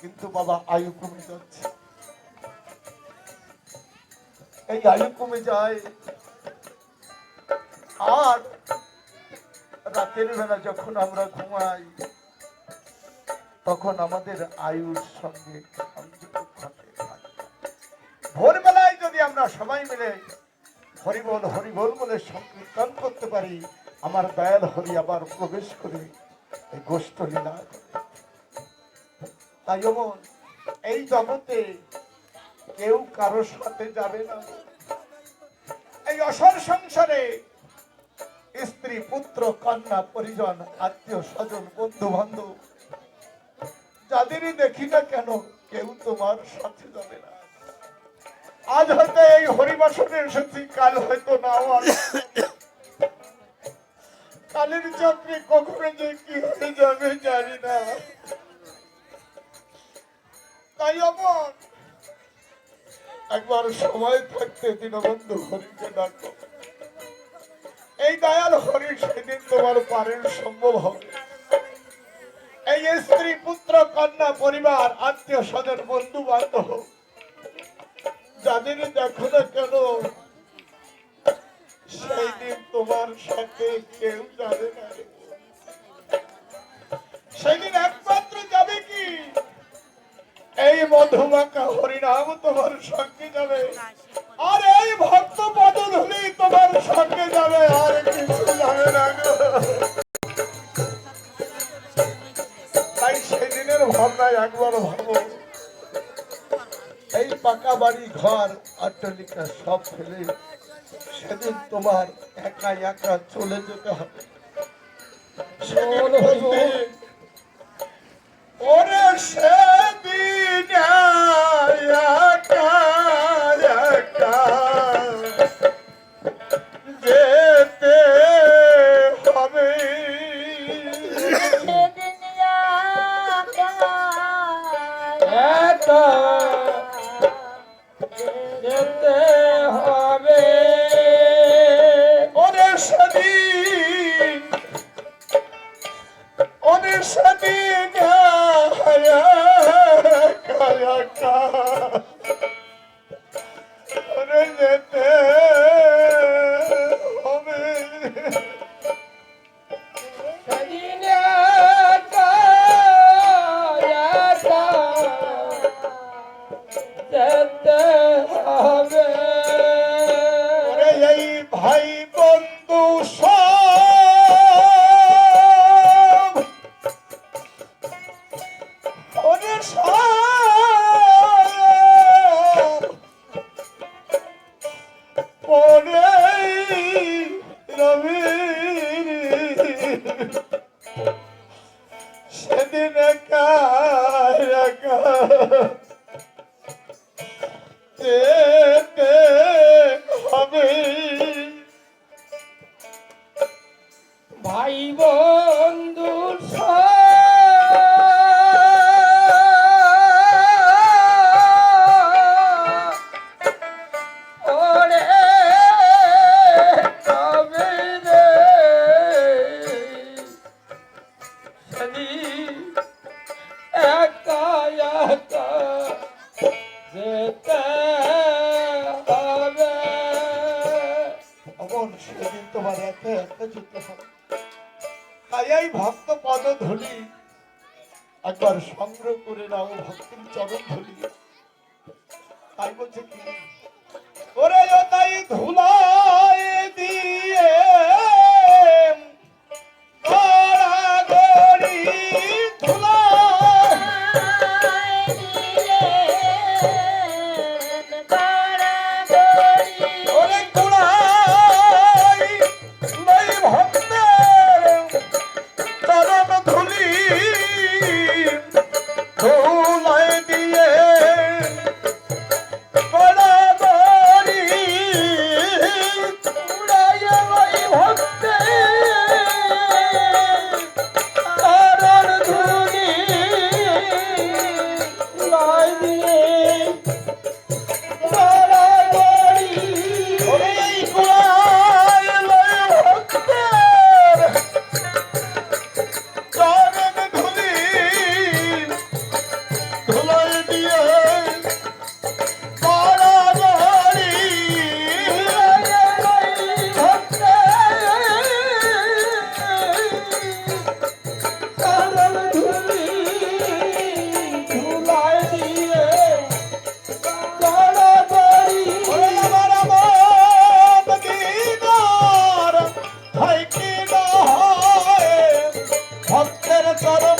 কিন্তু বাবা, আয়ু কমে যাচ্ছে এই আয়ু কমে যায়, আর রাতের বেলা যখন আমরা ঘুমাই, তখন আমাদের আয়ুর সঙ্গে ভোরবেলায় যদি আমরা সবাই মিলে হরিবল হরিবল বলে সংকীর্তন করতে পারি, আমার দয়াল হরি আবার প্রবেশ করে এই গোষ্ঠ লীলা করে। তাই যেমন এই জগতে কেউ কারোর সাথে যাবে না এই অসর সংসারে স্ত্রী, পুত্র, কন্যা, পরিজন, আত্মীয়, স্বজন বন্ধু বান্ধব যাদেরই দেখি না কেন কেউ তোমার সাথে যাবে না আজ হয়তো এই হরিবাসনে এসেছি কাল হয়তো না। কালের চক্রে কখনো যে কি হয়ে যাবে জানি না একবার সময় থাকতে দীনবন্ধু হরিকে ডাকো। এই দয়াল হরি সেদিন তোমার পারের সম্ভব হবে। এই স্ত্রী, পুত্র, কন্যা, পরিবার, আত্মীয় স্বজন, বন্ধু বান্ধব, যাদের দেখো না কেন, সেই দিন তোমার সাথে কেউ যাবে তোমার সঙ্গে যাবে। আর এই ভক্ত পদধূলি তোমার সঙ্গে যাবে আর কিছু যাবে না তাই সেদিনের ভাবনায় একবার ভাবো এই পাকা বাড়ি ঘর আট্টলিকা সব ফেলে সেদিন তোমার একা একা চলে যেতে হবে। ওরে সেদিন এই ভাই তাই এই ভক্ত পদ ধুলি একবার সংগ্রহ করে নাও ভক্তির চরণ ধুলি তাই বলছে কি ওরে ও তাই ধুলায় চরণ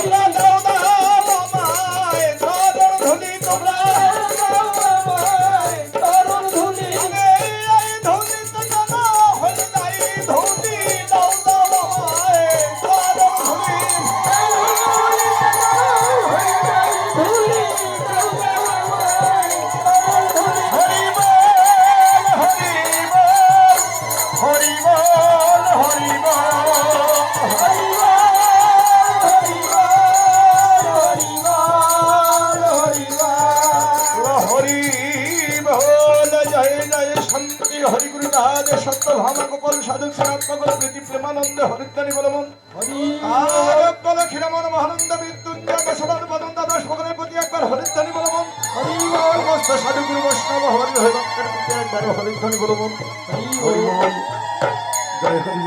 Hola. হরিদ্দানি বলবন বল ক্ষীরমন মহানন্দ বিদ্যুঞ্জয় সদান মদন্দ দাস ভগনের প্রতি একবার হরিদ্দানি বলবন হরিমস্ত সাধুগুরু বৈষ্ণব হরি হরিভক্তের প্রতি একবার হরিদ্দানি বলবন জয় হরি